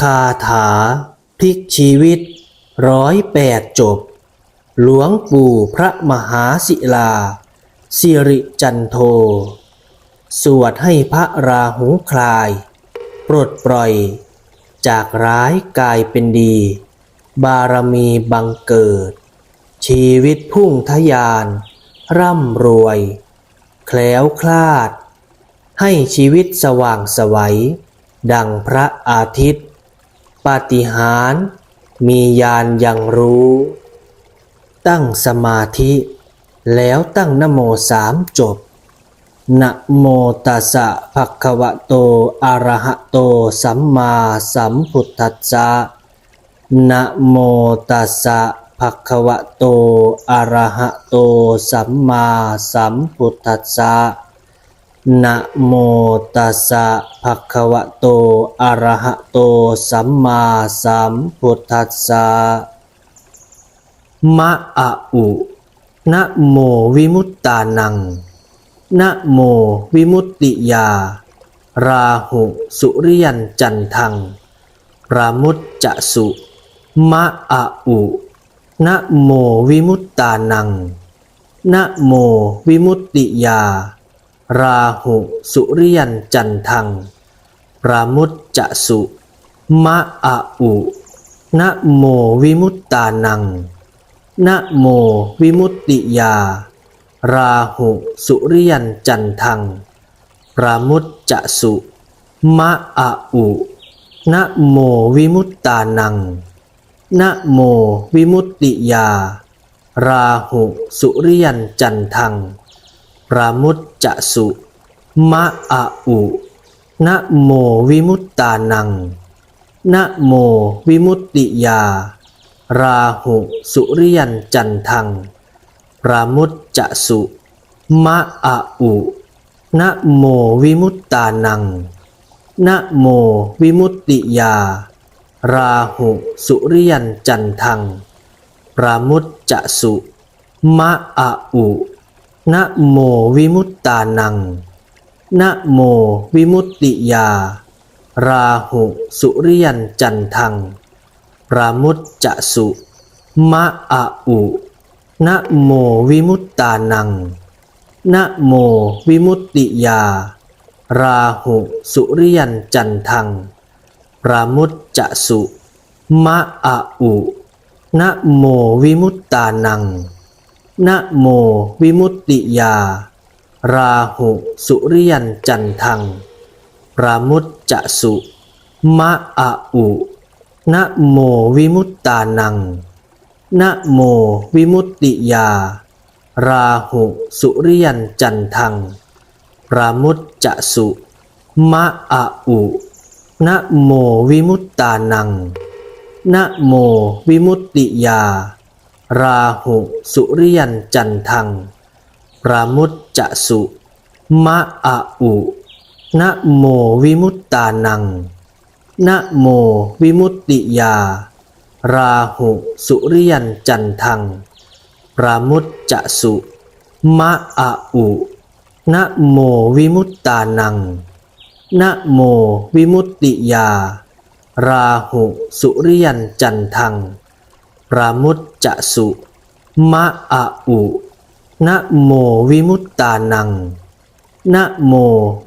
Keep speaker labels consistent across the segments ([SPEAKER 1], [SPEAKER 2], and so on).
[SPEAKER 1] คาถาพลิกชีวิตร้อยแปดจบ หลวงปู่พระมหาศิลา สิริจันโท สวดให้พระราหูคลาย ปลดปล่อย จากร้ายกลายเป็นดี บารมีบังเกิด ชีวิตพุ่งทะยาน ร่ำรวย แคล้วคลาด ให้ชีวิตสว่างไสวัย ดังพระอาทิตย์ ปาฏิหาริย์มีญาณยังรู้ ตั้งสมาธิ แล้วตั้งนโมสามจบนะโมตัสสะภะคะวะโตอะระหะโตสัมมาสัมพุทธัสสะนะโมตัสสะภะคะวะโตอะระหะโตสัมมาสัมพุทธัสสะ นะโมตัสสะภะคะวะโต อะระหะโต สัมมาสัมพุทธัสสะ มะอะอุนะโมวิมุตตานัง นะโมวิมุตติยา ราหุสุริยันจันทัง รามุตจะสุ มะอะอุนะโมวิมุตตานัง นะโมวิมุตติยา ราหุสุริยันจันทัง ปรามุตจะสุมะอะอุนะโมวิมุตตานังนะโมวิมุตติยา ราหุสุริยันจันทัง ปรามุตจะสุมะอะอุนะโมวิมุตตานังนะโมวิมุตติยา ราหุสุริยันจันทัง รามุตจะสุมะอะอุนะโมวิมุตตานังนะโมวิมุตติยา ราหุสุริยันจันทังปรามุตจะสุมะอะอุนะโมวิมุตตานังนะโมวิมุตติยา ราหุสุริยันจันทังปรามุตจะสุมะอะอุ นะโมวิมุตตานัง นะโมวิมุตติยา ราหุสุริยันจันทังปรามุตจะสุมะอะอุนะโมวิมุตตานัง นะโมวิมุตติยา ราหุสุริยันจันทังปรามุตจะสุมะอะอุนะโมวิมุตตานัง นะโมวิมุตติยา ราหุสุริยันจันทังปรามุตจะสุ มะอะอุนะโมวิมุตตานังนะโมวิมุตติยา ราหุสุริยันจันทังปรามุตจะสุ มะอะอุนะโมวิมุตตานังนะโมวิมุตติยา ราหุ สุริยันจันทัง ปรามุตจะสุ มะอะอุนะโมวิมุตตานังนะโมวิมุตติยา ราหุ สุริยันจันทัง ปรามุตจะสุ มะอะอุนะโมวิมุตตานังนะโมวิมุตติยา ราหุ สุริยันจันทัง ปรามุต จะสุ มะอะอุนะโมวิมุตตานังนะโม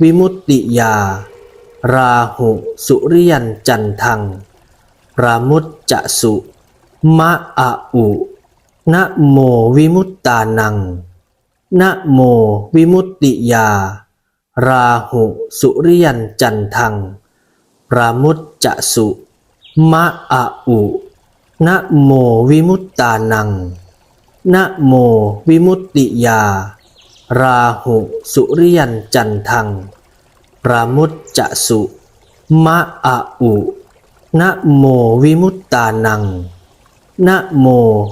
[SPEAKER 1] วิมุตติยา ราหุสุริยันจันทังรามุตจะสุ มะอะอุนะโมวิมุตตานังนะโมวิมุตติยา ราหุสุริยันจันทังรามุตจะสุ มะอะอุ นะโมวิมุตตานัง นะโมวิมุตติยา ราหุสุริยันจันทัง ปรามุตจะสุ มะอะอุนะโมวิมุตตานัง นะโม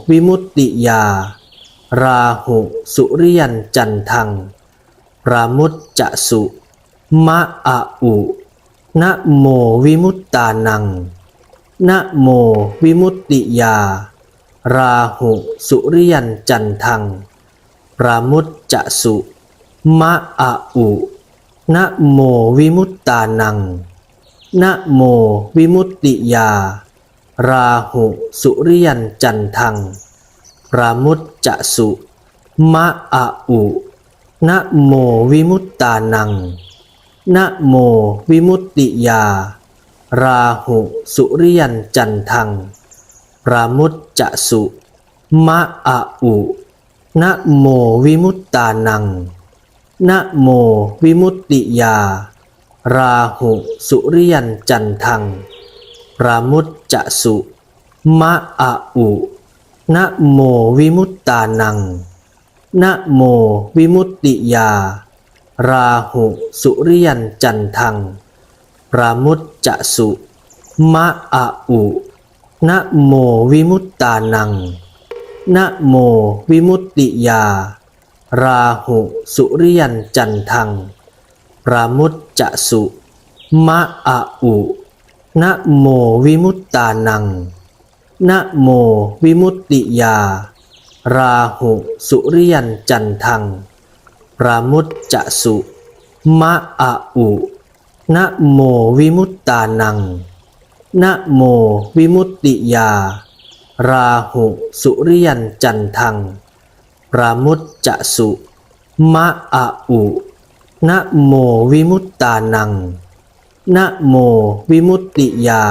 [SPEAKER 1] วิมุตติยา ราหุสุริยันจันทัง ปรามุตจะสุ มะอะอุนะโมวิมุตตานัง นะโมวิมุตติยา ราหุสุริยันจันทัง ปรามุตจะสุ มะอะอุนะโมวิมุตตานังนะโมวิมุตติยา ราหุสุริยันจันทัง ปรามุตจะสุ มะอะอุนะโมวิมุตตานังนะโมวิมุตติยา ราหุสุริยันจันทัง รามุตจะสุ มะอะอุนะโมวิมุตตานังนะโมวิมุตติยา ราหุสุริยันจันทัง รามุตจะสุ มะอะอุนะโมวิมุตตานังนะโมวิมุตติยา ราหุสุริยันจันทัง ปรามุตจะสุมะอะอุนะโมวิมุตตานังนะโมวิมุตติยา ราหุสุริยันจันทัง ปรามุตจะสุมะอะอุนะโมวิมุตตานังนะโมวิมุตติยา ราหุสุริยันจันทัง ปรามุตจะสุมะอะอุ นะโมวิมุตตานัง นะโมวิมุตติยา ราหุสุริยันจันทังปรามุตจะสุ มะอะอุนะโมวิมุตตานัง นะโมวิมุตติยา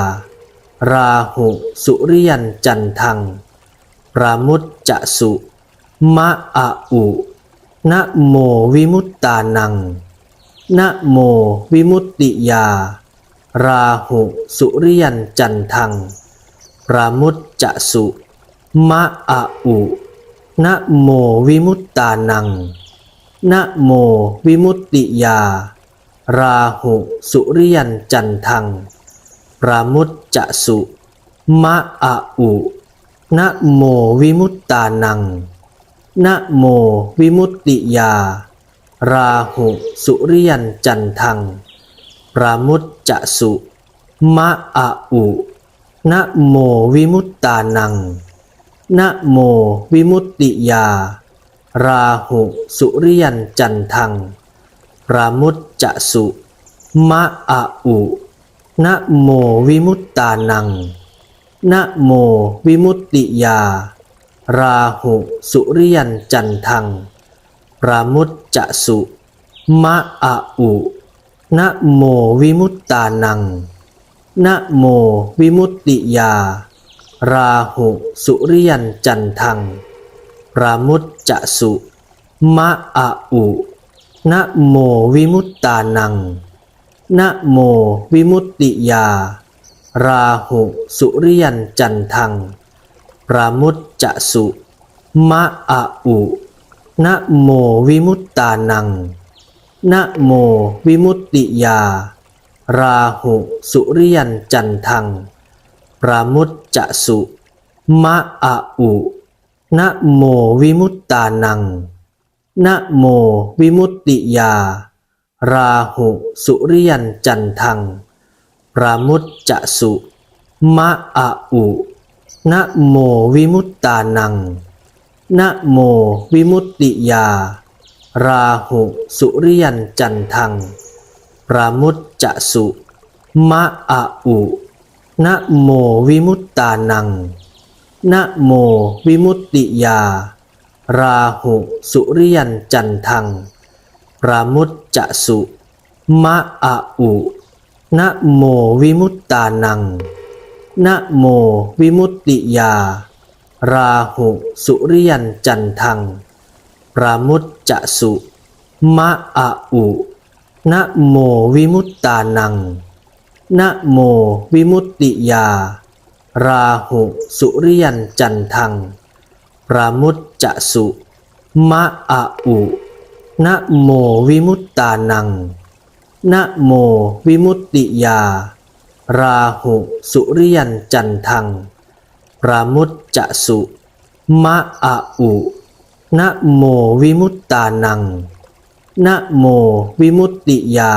[SPEAKER 1] ราหุสุริยันจันทังปรามุตจะสุ มะอะอุนะโมวิมุตตานัง นะโมวิมุตติยา ราหุสุริยันจันทังรามุตจะสุ มะอะอุนะโมวิมุตตานังนะโมวิมุตติยา ราหุสุริยันจันทังรามุตจะสุ มะอะอุนะโมวิมุตตานังนะโมวิมุตติยา ราหุ สุริยันจันทัง ปรามุตจะสุ มะอะอุนะโมวิมุตตานังนะโมวิมุตติยา ราหุ สุริยันจันทัง ปรามุตจะสุ มะอะอุนะโมวิมุตตานังนะโมวิมุตติยา ราหุ สุริยันจันทัง ปรามุตจะสุมะอะอุนะโมวิมุตตานังนะโมวิมุตติยา ราหุสุริยันจันทัง ปรามุตจะสุมะอะอุนะโมวิมุตตานังนะโมวิมุตติยา ราหุสุริยันจันทัง ปรามุตจะสุมะอะอุ นะโมวิมุตตานัง นะโมวิมุตติยา ราหุสุริยันจันทัง ปรามุตจะสุ มะอะอุนะโมวิมุตตานัง นะโมวิมุตติยา ราหุสุริยันจันทัง ปรามุตจะสุ มะอะอุนะโมวิมุตตานัง นะโมวิมุตติยา ราหุสุริยันจันทังปรามุตจะสุมะอะอุนะโมวิมุตตานังนะโมวิมุตติยา ราหุสุริยันจันทังปรามุตจะสุมะอะอุนะโมวิมุตตานังนะโมวิมุตติยา ราหุสุริยันจันทัง ปรามุตจะสุ มะอะอุนะโมวิมุตตานังนะโมวิมุตติยา ราหุสุริยันจันทัง ปรามุตจะสุ มะอะอุนะโมวิมุตตานังนะโมวิมุตติยา ราหุสุริยันจันทัง ปรามุต จะสุมะอะอุนะโมวิมุตตานังนะโมวิมุตติยา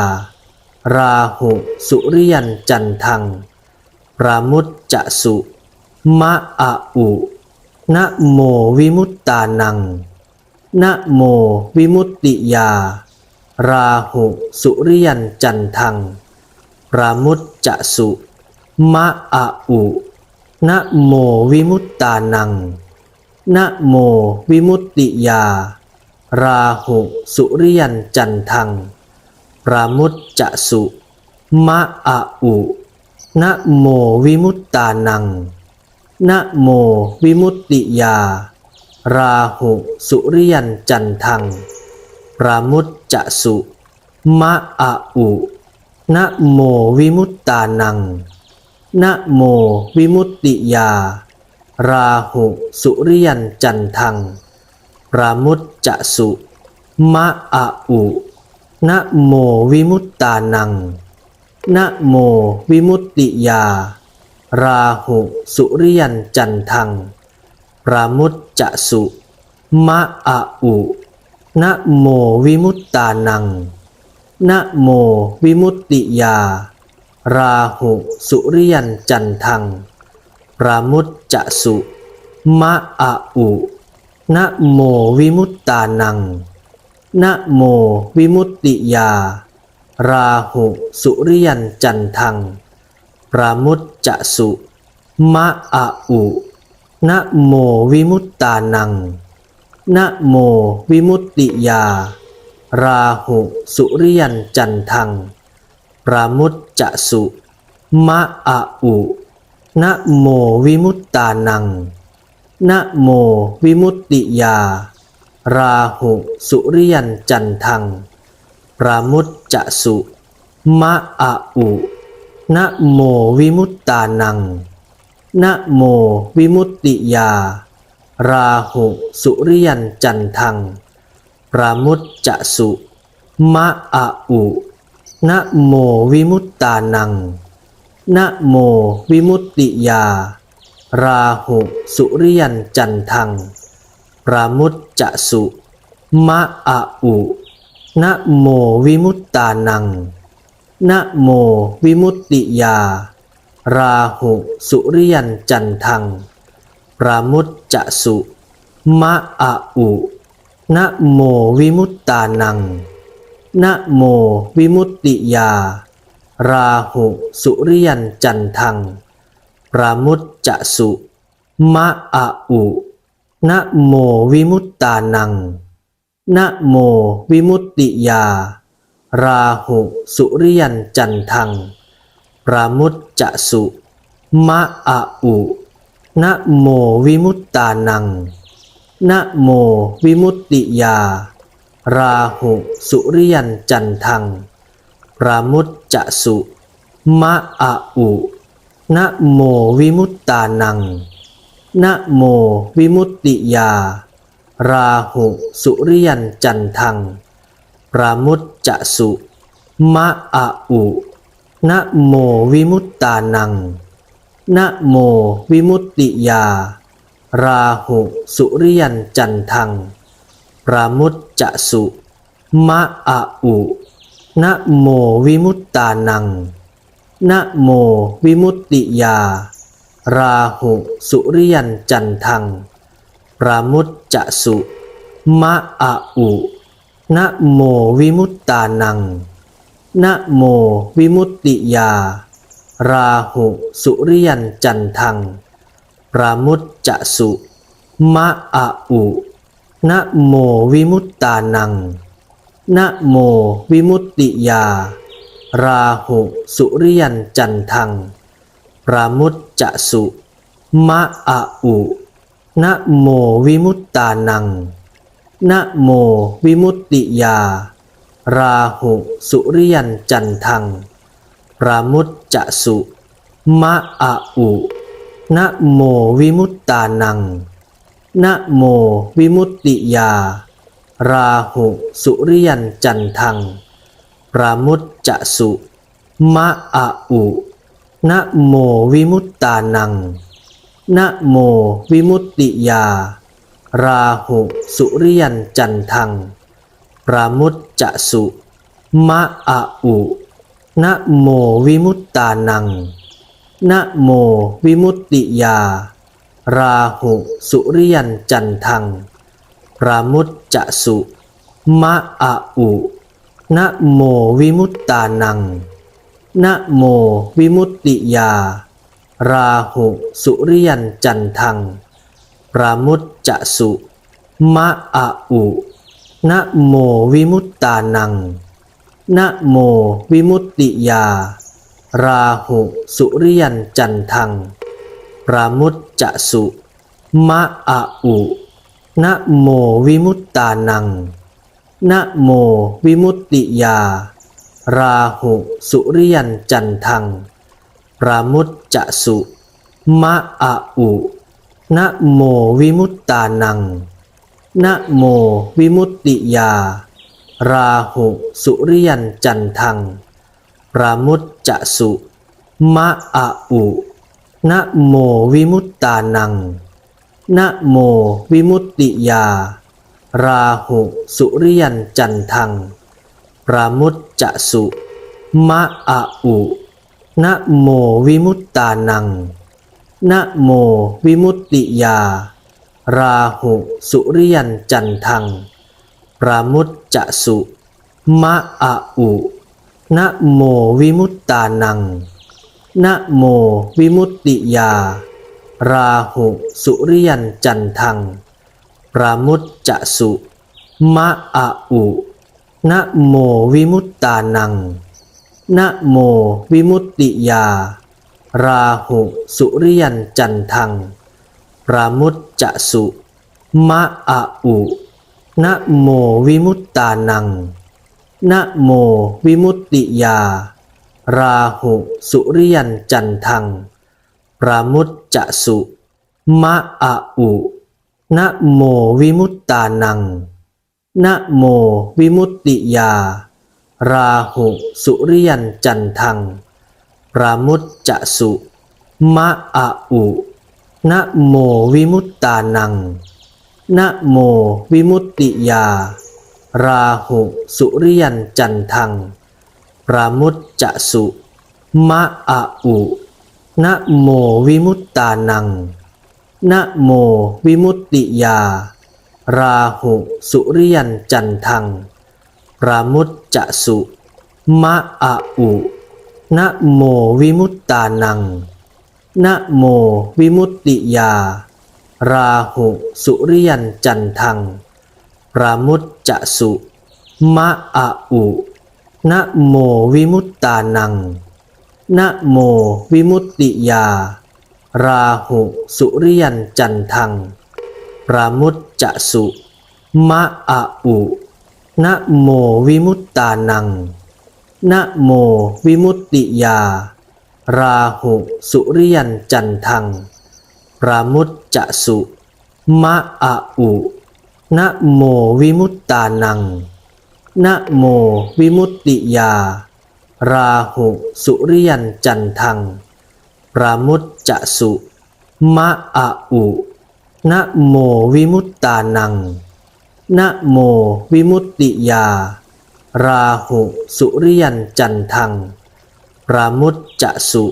[SPEAKER 1] ราหุสุริยันจันทังรามุตจะสุมะอะอุนะโมวิมุตตานังนะโมวิมุตติยา ราหุสุริยันจันทังรามุตจะสุมะอะอุ นะโมวิมุตตานัง นะโมวิมุตติยา ราหุสุริยันจันทัง ปรามุตจะสุ มะอะอุนะโมวิมุตตานัง นะโมวิมุตติยา ราหุสุริยันจันทัง ปรามุตจะสุ มะอะอุนะโมวิมุตตานัง นะโมวิมุตติยา ราหุสุริยันจันทัง รามุตจะสุ มะอะอุนะโมวิมุตตานังนะโมวิมุตติยา ราหุสุริยันจันทัง รามุตจะสุ มะอะอุนะโมวิมุตตานังนะโมวิมุตติยา ราหุสุริยันจันทังปรามุตจะสุ มะอะอุนะโมวิมุตตานังนะโมวิมุตติยา ราหุสุริยันจันทังปรามุตจะสุ มะอะอุนะโมวิมุตตานังนะโมวิมุตติยา ราหุสุริยันจันทัง ปรามุตจะสุมะอะอุนะโมวิมุตตานังนะโมวิมุตติยา ราหุสุริยันจันทัง ปรามุตจะสุมะอะอุนะโมวิมุตตานังนะโมวิมุตติยา ราหุสุริยันจันทัง ปรามุตจะสุมะอะอุ นะโมวิมุตตานัง นะโมวิมุตติยา ราหุสุริยันจันทังปรามุตจะสุมะอะอุนะโมวิมุตตานัง นะโมวิมุตติยา ราหุสุริยันจันทังปรามุตจะสุมะอะอุนะโมวิมุตตานัง นะโมวิมุตติยา ราหุสุริยันจันทัง ปรามุตจะสุ มะอะอุนะโมวิมุตตานังนะโมวิมุตติยา ราหุสุริยันจันทัง ปรามุตจะสุ มะอะอุนะโมวิมุตตานังนะโมวิมุตติยา ราหุสุริยันจันทัง รามุตจะสุ มะอะอุนะโมวิมุตตานังนะโมวิมุตติยา ราหุสุริยันจันทัง รามุตจะสุ มะอะอุนะโมวิมุตตานังนะโมวิมุตติยา ราหุสุริยันจันทัง รามุต จะสุมะอะอุนะโมวิมุตตานังนะโมวิมุตติยา ราหุสุริยันจันทังปรามุตจะสุมะอะอุนะโมวิมุตตานังนะโมวิมุตติยา ราหุสุริยันจันทังปรามุตจะสุมะอะอุ นะโมวิมุตตานัง นะโมวิมุตติยา ราหุสุริยันจันทัง ปรามุตจะสุมะอะอุนะโมวิมุตตานัง นะโมวิมุตติยา ราหุสุริยันจันทัง ปรามุตจะสุมะอะอุนะโมวิมุตตานัง นะโมวิมุตติยา ราหุสุริยันจันทังปรามุตจะสุมะอะอุนะโมวิมุตตานังนะโมวิมุตติยา ราหุสุริยันจันทังปรามุตจะสุมะอะอุนะโมวิมุตตานังนะโมวิมุตติยา ราหุสุริยันจันทัง รามุตจะสุ มะอะอุนะโมวิมุตตานังนะโมวิมุตติยา ราหุสุริยันจันทัง รามุตจะสุ มะอะอุนะโมวิมุตตานังนะโมวิมุตติยา ราหุสุริยันจันทัง ปรามุตจะสุมะอะอุนะโมวิมุตตานังนะโมวิมุตติยา ราหุสุริยันจันทัง ปรามุตจะสุมะอะอุนะโมวิมุตตานังนะโมวิมุตติยา ราหุสุริยันจันทัง ปรามุตจะสุมะอะอุ นะโมวิมุตตานัง นะโมวิมุตติยา ราหุสุริยันจันทังปรามุตจะสุมะอะอุนะโมวิมุตตานัง นะโมวิมุตติยา ราหุสุริยันจันทังปรามุตจะสุมะอะอุนะโมวิมุตตานัง นะโมวิมุตติยา ราหุสุริยันจันทัง ปรามุตจะสุมะอะอุนะโมวิมุตตานังนะโมวิมุตติยา ราหุสุริยันจันทัง ปรามุตจะสุมะอะอุนะโมวิมุตตานังนะโมวิมุตติยา ราหุสุริยันจันทัง ปรามุตจะสุ มะอะอุนะโมวิมุตตานังนะโมวิมุตติยา ราหุสุริยันจันทัง ปรามุตจะสุ มะอะอุนะโมวิมุตตานังนะโมวิมุตติยา ราหุสุริยันจันทัง ปรามุต จะสุ มะอะอุนะโมวิมุตตานังนะโมวิมุตติยา ราหุสุริยันจันทังรามุตจะสุ มะอะอุนะโมวิมุตตานังนะโมวิมุตติยา ราหุสุริยันจันทังรามุตจะสุ มะอะอุ นะโมวิมุตตานัง นะโมวิมุตติยา ราหุสุริยันจันทังปรามุตจะสุ มะอะอุนะโมวิมุตตานัง นะโมวิมุตติยา ราหุสุริยันจันทังปรามุตจะสุ มะอะอุนะโมวิมุตตานัง นะโมวิมุตติยา ราหุสุริยันจันทัง ปรามุตจะสุมะอะอุนะโมวิมุตตานังนะโมวิมุตติยา ราหุสุริยันจันทัง ปรามุตจะสุ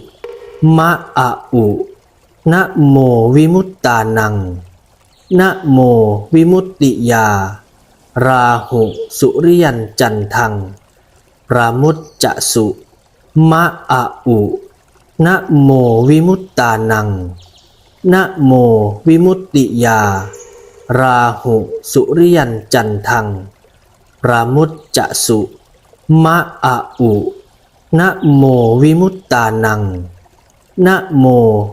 [SPEAKER 1] มะอะอุนะโมวิมุตตานังนะโมวิมุตติยา ราหุสุริยันจันทังปรามุตจะสุมะอะอุนะโมวิมุตตานังนะโมวิมุตติยา ราหุสุริยันจันทังปรามุตจะสุมะอะอุนะโมวิมุตตานังนะโม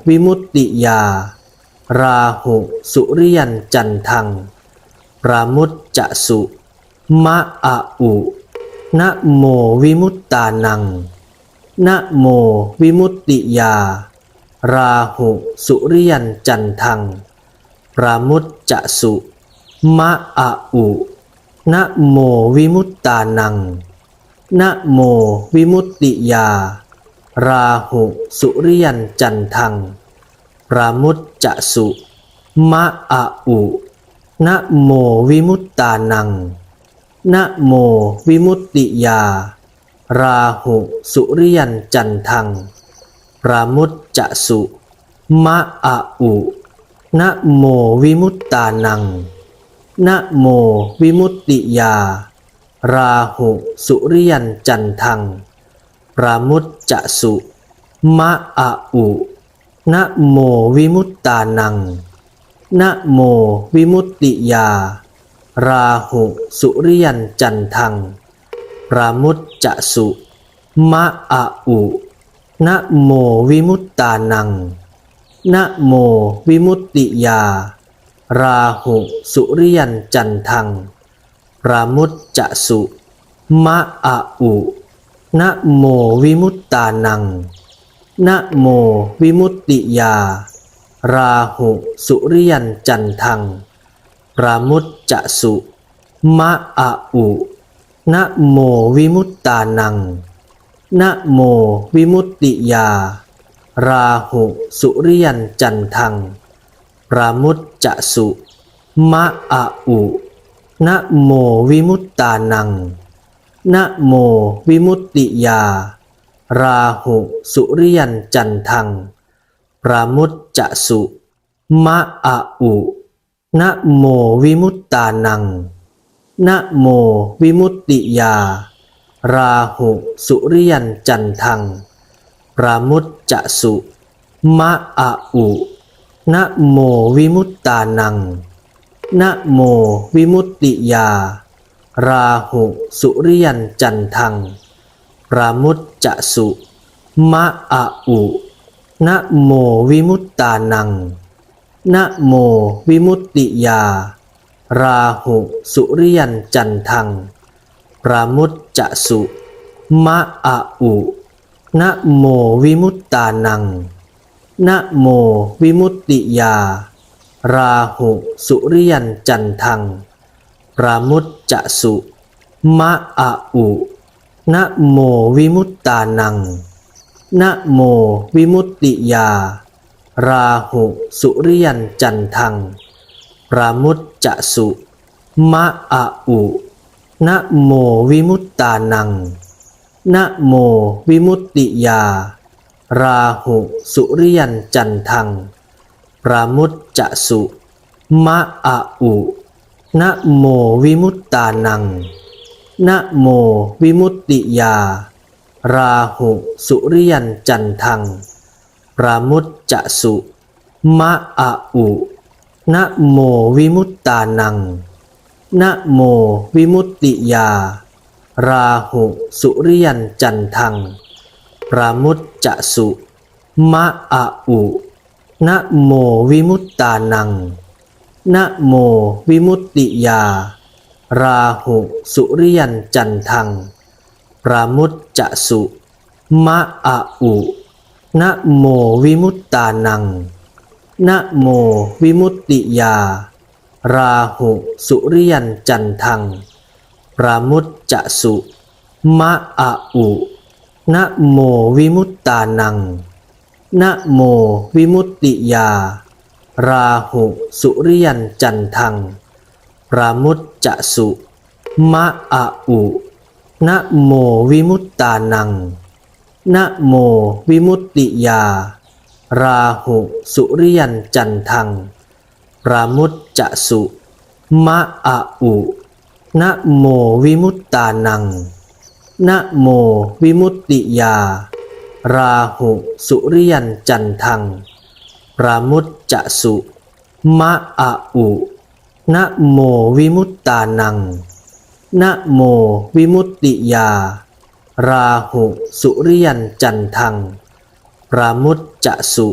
[SPEAKER 1] วิมุตติยา ราหุสุริยันจันทังปรามุต จะสุมะอะอุนะโมวิมุตตานังนะโมวิมุตติยา ราหุสุริยันจันทังรามุตจะสุมะอะอุนะโมวิมุตตานังนะโมวิมุตติยา ราหุสุริยันจันทังรามุตจะสุมะอะอุ นะโมวิมุตตานัง นะโมวิมุตติยา ราหุสุริยันจันทัง รามุตจะสุ มะอะอุนะโมวิมุตตานัง นะโมวิมุตติยา ราหุสุริยันจันทัง รามุตจะสุ มะอะอุนะโมวิมุตตานัง นะโมวิมุตติยา ราหุสุริยันจันทังรามุตจะสุมะอะอุนะโมวิมุตตานังนะโมวิมุตติยา ราหุสุริยันจันทังรามุตจะสุมะอะอุนะโมวิมุตตานังนะโมวิมุตติยา ราหุสุริยันจันทังรามุตจะสุมะอะอุนะโมวิมุตตานังนะโมวิมุตติยา ราหุสุริยันจันทังรามุตจะสุมะอะอุนะโมวิมุตตานังนะโมวิมุตติยา ราหุสุริยันจันทัง รามุตจะสุ มะอะอุนะโมวิมุตตานังนะโมวิมุตติยา ราหุสุริยันจันทังรามุตจะสุ มะอะอุนะโมวิมุตตานังนะโมวิมุตติยา ราหุสุริยันจันทังรามุตจะสุ มะอะอุ นะโมวิมุตตานัง นะโมวิมุตติยา ราหุสุริยันจันทังรามุตจะสุ มะอะอุนะโมวิมุตตานัง นะโมวิมุตติยา ราหุสุริยันจันทังรามุตจะสุ มะอะอุนะโมวิมุตตานัง นะโมวิมุตติยา ราหุสุริยันจันทัง รามุตจะสุ มะอะอุนะโมวิมุตตานังนะโมวิมุตติยา ราหุสุริยันจันทัง รามุตจะสุ มะอะอุนะโมวิมุตตานังนะโมวิมุตติยา ราหุสุริยันจันทัง รามุตจะสุ มะอะอุนะโมวิมุตตานังนะโมวิมุตติยา ราหุสุริยันจันทัง รามุตจะสุ มะอะอุนะโมวิมุตตานังนะโมวิมุตติยา ราหุสุริยันจันทัง รามุตจะสุ มะอะอุนะโมวิมุตตานังนะโมวิมุตติยา ราหุสุริยันจันทัง รามุตจะสุ มะอะอุนะโมวิมุตตานังนะโมวิมุตติยา ราหุสุริยันจันทัง รามุตจะสุ มะอะอุ นะโมวิมุตตานัง นะโมวิมุตติยา ราหุสุริยันจันทัง รามุตจะสุ มะอะอุนะโมวิมุตตานัง นะโมวิมุตติยา ราหุสุริยันจันทัง รามุตจะสุ มะอะอุนะโมวิมุตตานัง นะโมวิมุตติยา ราหุสุริยันจันทังรามุตจะสุ